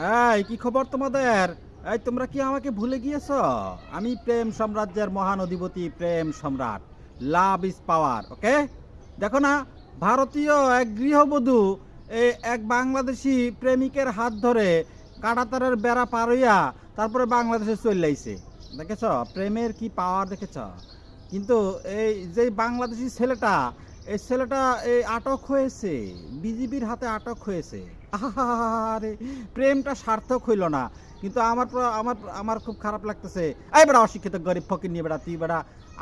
এই, কি খবর তোমাদের? এই, তোমরা কি আমাকে ভুলে গিয়েছ? আমি প্রেম সাম্রাজ্যের মহান অধিপতি, প্রেম সম্রাট। লাভ ইজ পাওয়ার ওকে দেখো না, ভারতীয় এক গৃহবধূ এক বাংলাদেশি প্রেমিকের হাত ধরে কাটাতারের বেড়া পার হইয়া তারপরে বাংলাদেশে চলে আইছে। দেখেছ? প্রেমের কি পাওয়ার দেখেছ? কিন্তু এই যে বাংলাদেশি ছেলেটা এই ছেলেটা এই আটক হয়েছে। বিজিবির হাতে আটক হয়েছে। আরে প্রেমটা সার্থক হইল না। কিন্তু আমার আমার আমার খুব খারাপ লাগতেছে। এই বেড়া অশিক্ষিত গরিব ফকির নিয়ে বেড়া, তুই বেড়া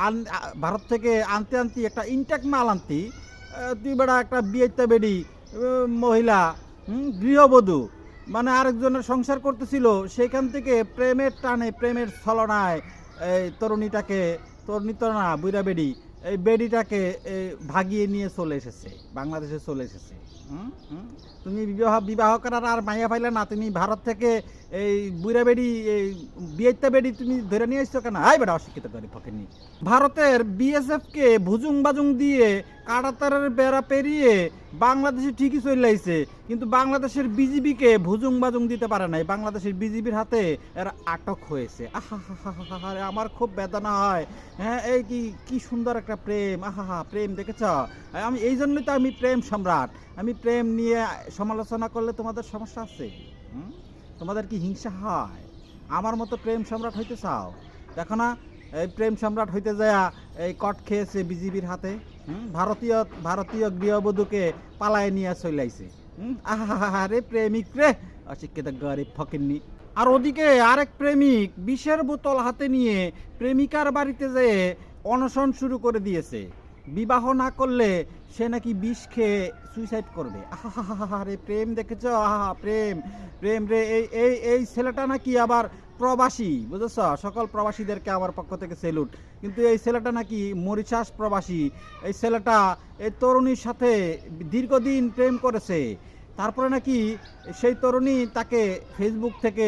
আন ভারত থেকে আনতে আনতে একটা ইনটেক মাল আনতি। তুই বেড়া একটা বিয়েতে বেডি মহিলা গৃহবধূ মানে আরেকজনের সংসার করতেছিল সেখান থেকে প্রেমের টানে, প্রেমের ছলনায়, এই তরুণীটাকে, তরুণী তো না বুড়া বেডি এই বেডিটাকে ভাগিয়ে নিয়ে চলে এসেছে, বাংলাদেশে চলে এসেছে। তুমি বিবাহ বিবাহ করার আর মাইয়া পাইলে না, তুমি ভারত থেকে এই বুড়া বেডি, এই বিয়েটা বেডি তুমি ধরে নিয়ে এসছো কেন? হাই বেড়া অশিক্ষিত করে ফকেনি ভারতের বিএসএফকে ভুজুং বাজুং দিয়ে কাটাতারের বেড়া পেরিয়ে বাংলাদেশে ঠিকই চলে আইছে, কিন্তু বাংলাদেশের বিজিবিকে ভুজুং বাজুং দিতে পারে নাই। বাংলাদেশের বিজিবির হাতে এরা আটক হয়েছে। আহা আমার খুব বেদনা হয়। হ্যাঁ এই কি কি সুন্দর একটা প্রেম। আহা প্রেম দেখেছ? আমি, এই জন্যই তো আমি প্রেম সম্রাট। আমি প্রেম নিয়ে সমালোচনা করলে তোমাদের সমস্যা আছে? তোমাদের কি হিংসা হয়? আমার মতো প্রেম সম্রাট হইতে চাও? দেখো না এই প্রেম সম্রাট হইতে যায় এই কট খেয়েছে বিজিবির হাতে? ভারতীয় ভারতীয় গৃহবধূকে পালায় নিয়ে চলাইছে আরে প্রেমিক রে! অশিক্ষিত গরিব ফকিরনি আর ওদিকে আরেক প্রেমিক বিষের বোতল হাতে নিয়ে প্রেমিকার বাড়িতে যেয়ে অনশন শুরু করে দিয়েছে। বিবাহ না করলে সে নাকি বিষ খেয়ে সুইসাইড করবে। আহা রে প্রেম দেখেছ? আহা প্রেম। প্রেম রে, এই এই এই ছেলেটা নাকি আবার প্রবাসী, বুঝেছ? সকল প্রবাসীদেরকে আমার পক্ষ থেকে সেলুট কিন্তু এই ছেলেটা নাকি মরিশাস প্রবাসী। এই ছেলেটা, এই তরুণীর সাথে দীর্ঘদিন প্রেম করেছে। তারপরে নাকি সেই তরুণী তাকে ফেসবুক থেকে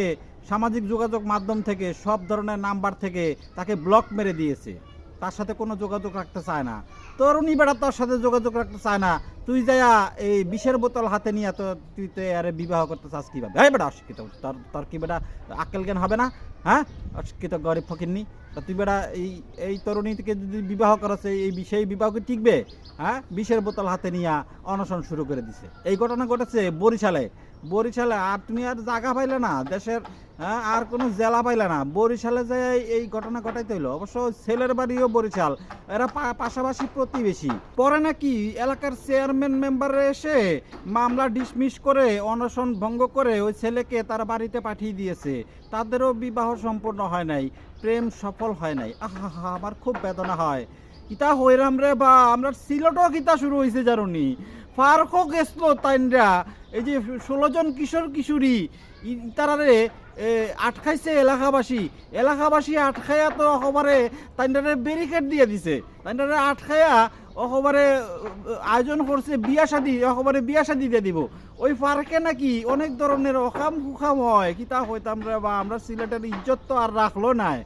সামাজিক যোগাযোগ মাধ্যম থেকে সব ধরনের নাম্বার থেকে তাকে ব্লক মেরে দিয়েছে। তার সাথে কোনো যোগাযোগ রাখতে চায় না। তরুণী বেড়া তার সাথে যোগাযোগ রাখতে চায় না। তুই যাইয়া এই বিষের বোতল হাতে নিয়ে তো তুই তো আরে বিবাহ করতে চাস কীভাবে? হ্যাঁ বেটা অশিক্ষিত। তোর তোর কি বেটা আক্কেল জ্ঞান হবে না? হ্যাঁ? অশিক্ষিত, গরিব ফকিরনি তা তুই বেটা এই এই তরুণীকে যদি বিবাহ করছে এই বিষয়ে বিবাহ কি টিকবে হ্যাঁ? বিষের বোতল হাতে নিয়ে অনশন শুরু করে দিছে। এই ঘটনা ঘটেছে বরিশালে। বরিশালে আর তুমি আর জায়গা পাইলে না দেশের হ্যাঁ, আর কোনো জেলা পাইলে না বরিশালে যে এই ঘটনা ঘটাইতে হইল অবশ্য ছেলের বাড়িও বরিশাল এরা পাশাপাশি প্রতিবেশী। পরে নাকি এলাকার চেয়ারম্যান মেম্বার এসে মামলা ডিসমিস করে অনশন ভঙ্গ করে ওই ছেলেকে তার বাড়িতে পাঠিয়ে দিয়েছে। তাদেরও বিবাহ সম্পন্ন হয় নাই প্রেম সফল হয় নাই। আহা আমার খুব বেদনা হয়। কিতা হইরাম রে বা আমরা সিলটও কিতা শুরু হয়েছে জানুনি ফারকও গেছিল তাইনরা, এই যে ষোলো জন কিশোর কিশোরী তারারে আটকাইছে এলাকাবাসী। এলাকাবাসী আটকাইয়া তো একেবারে তাইনটারে ব্যারিকেড দিয়ে দিছে। তাইনটারে আটকাইয়া একেবারে আয়োজন করছে বিয়া শাদি একেবারে বিয়া শাদি দিয়ে দিব। ওই পার্কে নাকি অনেক ধরনের অকাম কুকাম হয়। কিতা হইতাম রে বা, আমরা সিলেটের ইজ্জত তো আর রাখল নাই।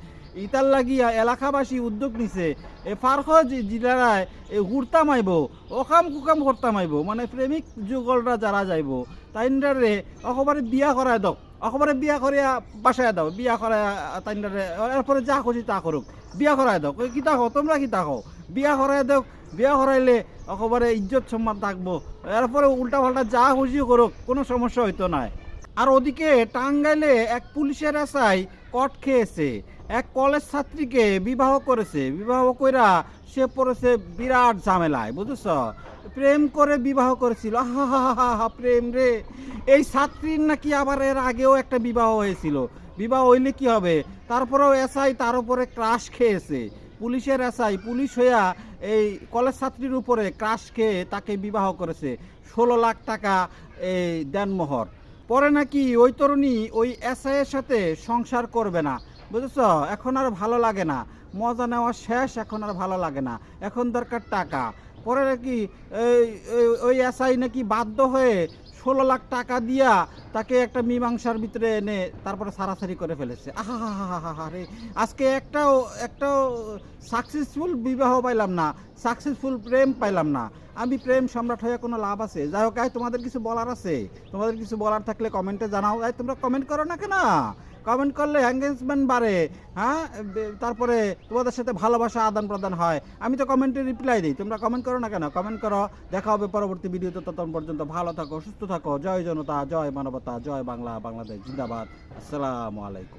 ইতার লাগিয়া এলাকাবাসী উদ্যোগ নিছে। এ ফার্ক জিলারায় এ হুড়তাম আইব অকাম কুকাম করতাম আইব মানে প্রেমিক যুগলরা যারা যাইব, তাইনডারে অকবারে বিয়া করায় দাও অকবারে বিয়া করিয়া বাসায় দাও, বিয়া করায় তাইনডারে, এরপরে যা খুশি তা করুক, বিয়া করায় দাও কিতা হো তোমরা কিতা হো বিয়া করায় দাও, বিয়া করাইলে অকবারে ইজ্জত সম্মান থাকব, এরপরে উল্টা পাল্টা যা খুশি করুক, কোনো সমস্যা হইতো না আর ওদিকে টাঙ্গাইলে এক পুলিশের আশায় কট খেয়েছে। এক কলেজ ছাত্রীকে বিবাহ করেছে। বিবাহ কইরা সে পড়েছে বিরাট ঝামেলায়, বুঝেছ? প্রেম করে বিবাহ করেছিল। আহা প্রেম রে। এই ছাত্রীর নাকি আবার এর আগেও একটা বিবাহ হয়েছিল। বিবাহ হইলে কি হবে? তারপরেও এসআই তার উপরে ক্রাশ খেয়েছে। পুলিশের এসআই, পুলিশ হইয়া এই কলেজ ছাত্রীর উপরে ক্রাশ খেয়ে তাকে বিবাহ করেছে। ষোলো লাখ টাকা এই দেনমোহর। পরে নাকি ওই তরুণী ওই এসআই এর সাথে সংসার করবে না। বুঝেছ? এখন আর ভালো লাগে না। মজা নেওয়া শেষ, এখন আর ভালো লাগে না। এখন দরকার টাকা। পরে নাকি ওই এসআই নাকি বাধ্য হয়ে ষোলো লাখ টাকা দিয়া তাকে একটা মীমাংসার ভিতরে এনে তারপরে সারাসারি করে ফেলেছে। আহা হা হা হা রে আজকে একটাও একটাও সাকসেসফুল বিবাহ পাইলাম না। সাকসেসফুল প্রেম পাইলাম না। আমি প্রেম সম্রাট হয়ে কোনো লাভ আছে? যাই হোক তোমাদের কিছু বলার আছে। তোমাদের কিছু বলার থাকলে কমেন্টে জানাও। আয় তোমরা কমেন্ট করো না কেন? কমেন্ট করলে এঙ্গেজমেন্ট বাড়ে হ্যাঁ? তারপরে তোমাদের সাথে ভালোবাসা আদান প্রদান হয়। আমি তো কমেন্টে রিপ্লাই দিই। তোমরা কমেন্ট করো না কেন? কমেন্ট করো। দেখা হবে পরবর্তী ভিডিওতে। ততক্ষণ পর্যন্ত ভালো থাকো, সুস্থ থাকো। জয় জনতা, জয় মানবতা, জয় বাংলা, বাংলাদেশ, জিন্দাবাদ। আসসালামু আলাইকুম।